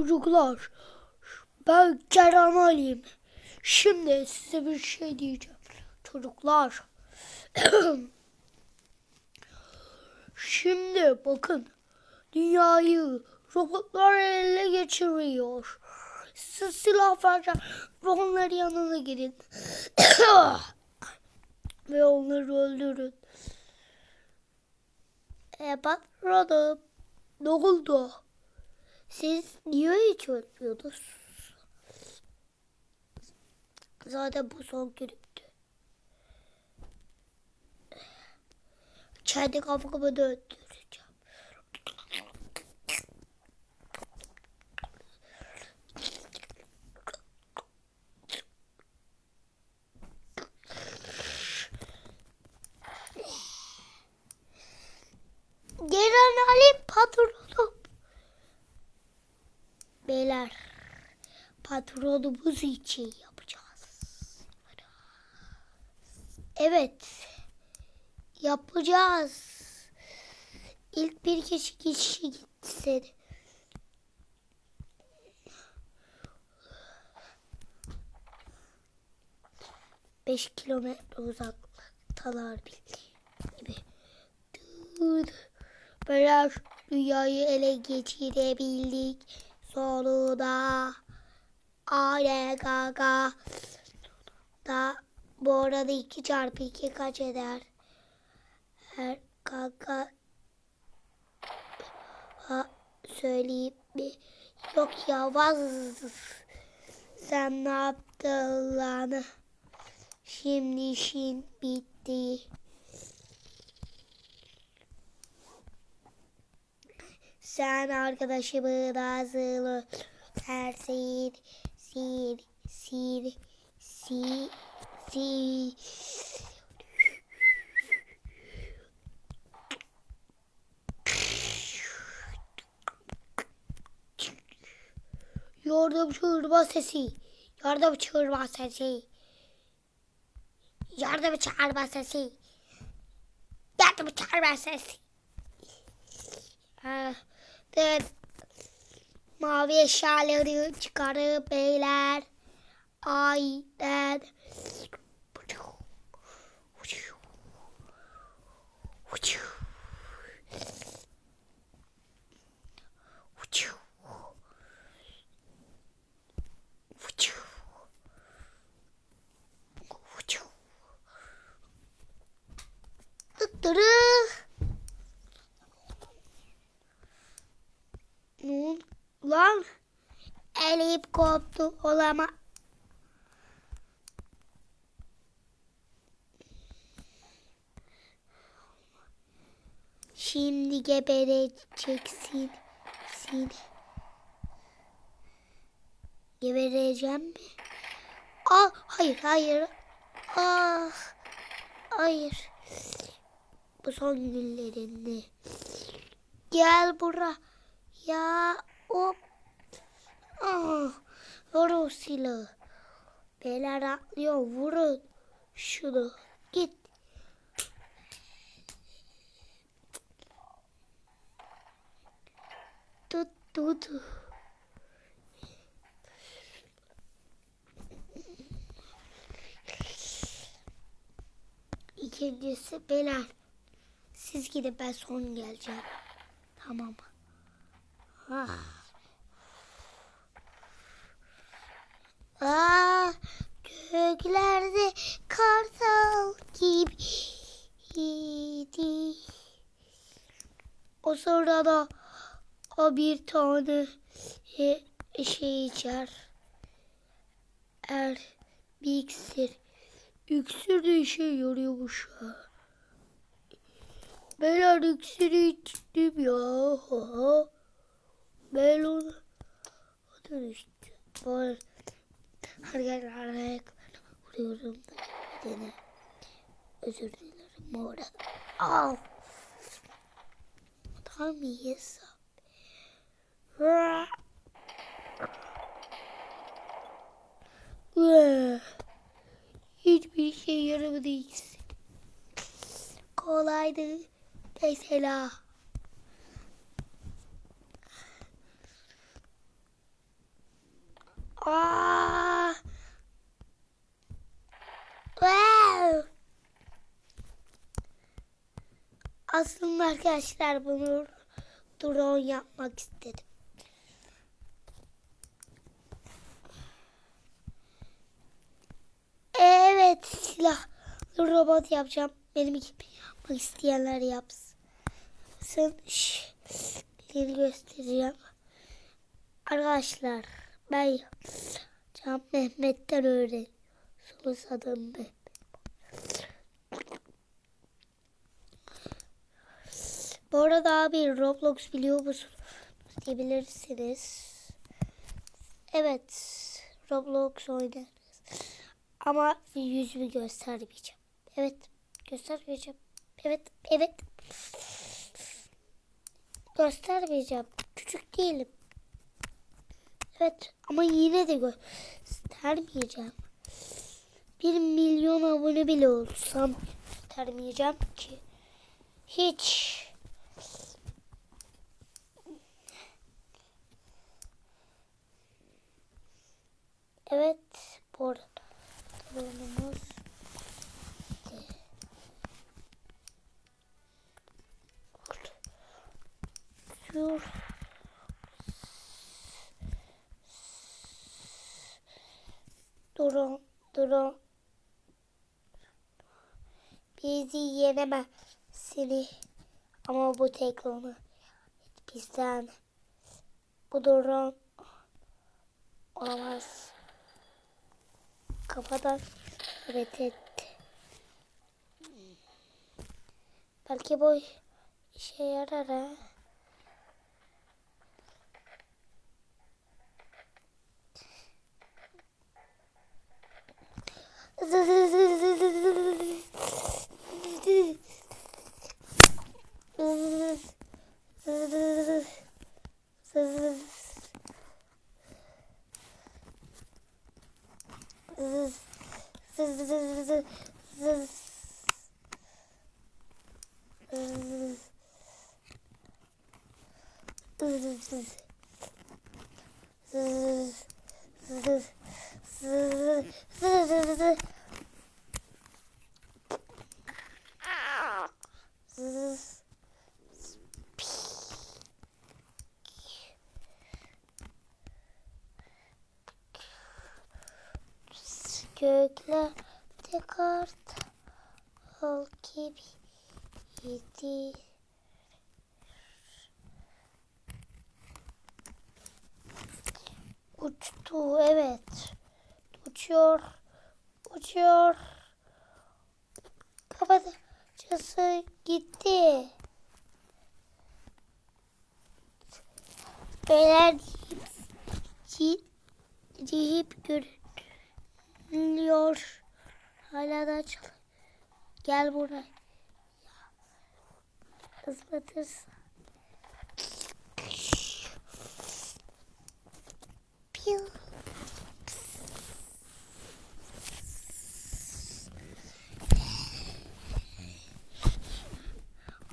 Çocuklar ben Kerem Ali'yim. Şimdi size bir şey diyeceğim. Çocuklar. Şimdi bakın. Dünyayı robotlar ele geçiriyor. Siz silah vereceğim ve onların yanına gidin. ve onları öldürün. E patronum ne oldu? Siz niye hiç ölmüyorsunuz? Zaten bu son günümdü. Kendi kafamı döndüreceğim. Gelen Ali patronum. Beyler patronumuz için yapacağız. Evet. Yapacağız. İlk bir kişi kişi gitsin. Beş kilometre uzaklıktalar bildiğim gibi. Dur. Beyler dünyayı ele geçirebildik. Sonunda. Ale gaga. Da bu arada 2 çarpı 2 kaç eder? Her gaga ha, söyleyeyim mi? Yok ya vaz. Sen ne yaptın lan? Şimdi işin bitti. Sen arkadaşımı nasıl tersin? Sil, sil, sil, sil. Yardım çığırma sesi. Yardım çığırma sesi. Yardım çağırma sesi. Yardım çağırma sesi. Ah, evet. Mavi eşyaları çıkarıp beyler. Aynen. Tıttırı. Ne Lan elim koptu olama. Şimdi gebereceksin. Sin. Gebereceğim mi? Ah hayır hayır. Ah hayır. Bu son günlerinde. Gel bura. Ya hop. O silahı. Beyler atlıyor vurun. Şunu git. Tut tut. İkincisi beyler. Siz gidin ben son geleceğim. Tamam. Ah. Ah, göklerde kartal gibiydi. O sırada o bir tane e, şey içer. Er bir iksir. İksir de işe yarıyormuş. Ben iksiri içtim ya. Ben onu onu içtim. Her yerlerde vuruyorum. Nedeni. Özür dilerim bu arada. Al. Tam iyi hesap. Hiçbir şey yaramadı ikisi. Kolaydı. Mesela. Aa! Wow! Aslında arkadaşlar bunu drone yapmak istedim. Evet silahlı robot yapacağım. Benim gibi yapmak isteyenler yapsın. Yeni göstereceğim. Arkadaşlar ben yapacağım. Mehmet'ten öğren. Sulus adım Mehmet. Bu arada abi Roblox biliyor musunuz diyebilirsiniz. Evet Roblox oynarız. Ama yüzümü göstermeyeceğim. Evet göstermeyeceğim. Evet evet. Göstermeyeceğim. Küçük değilim. Evet ama yine de göstermeyeceğim. Bir milyon abone bile olsam göstermeyeceğim ki. Hiç. Evet bu arada durumumuz Dur. Durun, durun. Bizi yenemezsini. Ama bu teklonu bizden. Bu durum olamaz. Kafadan evet etti. Belki bu işe yarar ha. Göklerde kart al gibi yedi. Uçtu evet. Uçuyor. Uçuyor. Kafatası gitti. Beyler deyip, deyip görünüyor. Hala da açıl. Gel buraya. Islatırsa. Piu.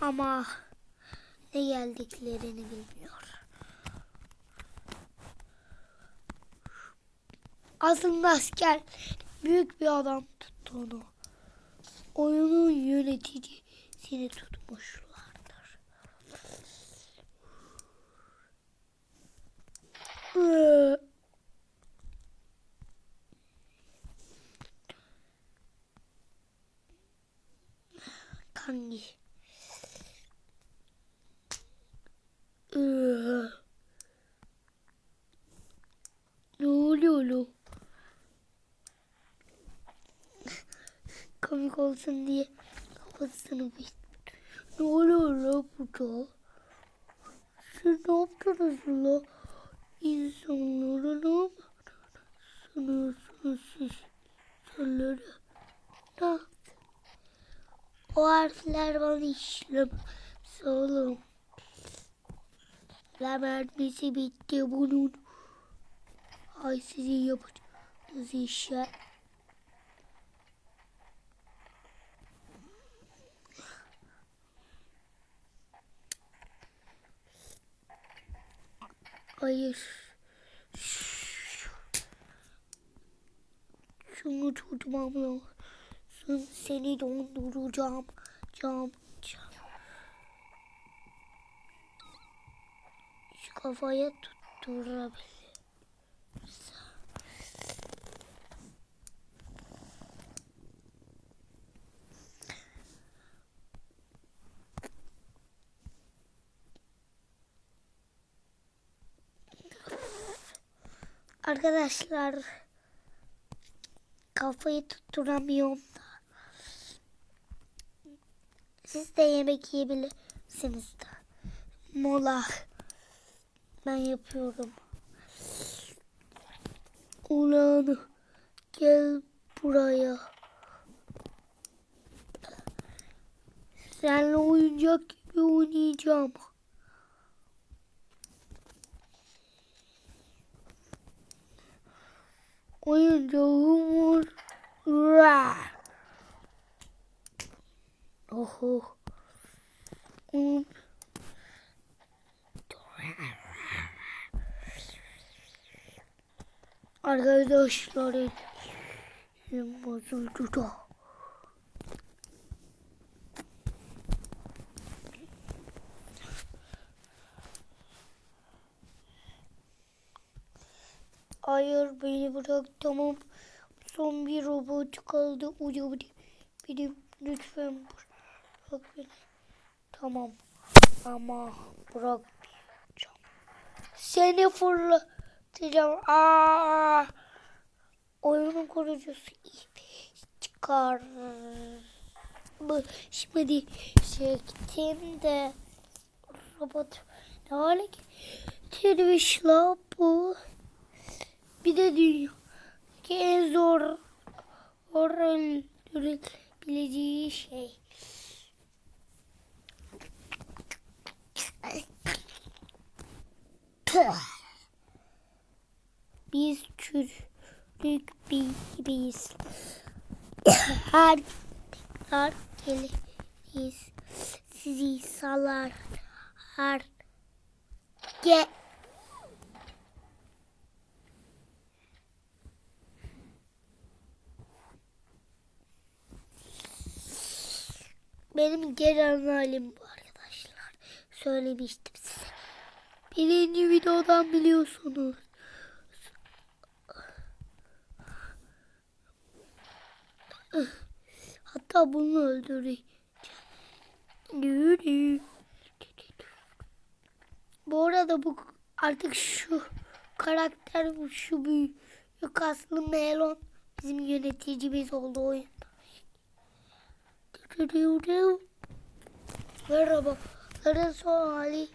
Ama ne geldiklerini bilmiyor. Aslında asker büyük bir adam tuttu onu. Oyunun yöneticisini tutmuşlardır. Ee, Ne oluyor lan? Komik olsun diye kafasını bir. Ne oluyor lan burada? Siz ne yaptınız la? İnsanlara ne yaptınız? Sanıyorsunuz siz insanlara. Ne? O harfler bana işlemez oğlum. Mermisi bitti bunun. Ay sizin yapacağınız işler. Hayır. Şunu tutmam lazım. Seni donduracağım. Cam, cam. Şu kafaya tutturabilir. Arkadaşlar kafayı tutturamıyorum da. Siz de yemek yiyebilirsiniz de. Mola. Ben yapıyorum. Ulan gel buraya. Seninle oyuncak gibi oynayacağım. Oyuncağım Oho. Um. Arkadaşlar elim bozuldu da. Hayır beni bırak tamam. Son bir robot kaldı. Uyu beni lütfen bırak beni. Tamam ama bırakmayacağım. Seni fırlatacağım. Aa! Oyunun kurucusu çıkar. Şimdi çektim de robot ne hale getirmiş la bu. Bir de dünyadaki en zor öldürülebileceği şey. Biz çürük bir gibiyiz. Her tekrar geliriz. Sizi salar. Her ge Benim genel halim bu arkadaşlar. Söylemiştim. Birinci videodan biliyorsunuz. Hatta bunu öldüreceğim. Bu arada bu artık şu karakter şu büyük aslı Melon bizim yöneticimiz oldu oyunda. Merhabaların son hali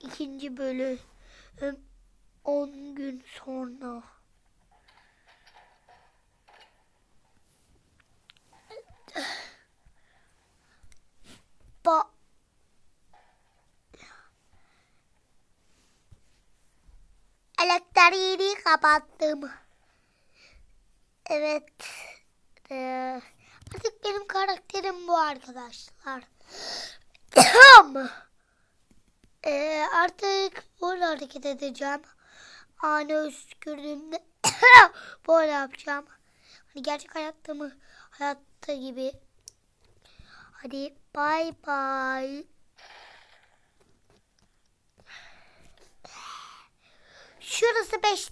ikinci bölüm 10 gün sonra. Ba Elektriğini kapattım. Evet. Ee, artık benim karakterim bu arkadaşlar. Ee, artık böyle hareket edeceğim. Ani özgürlüğümde böyle yapacağım. Hani gerçek hayatta mı? Hayatta gibi. Hadi bay bay. Şurası 5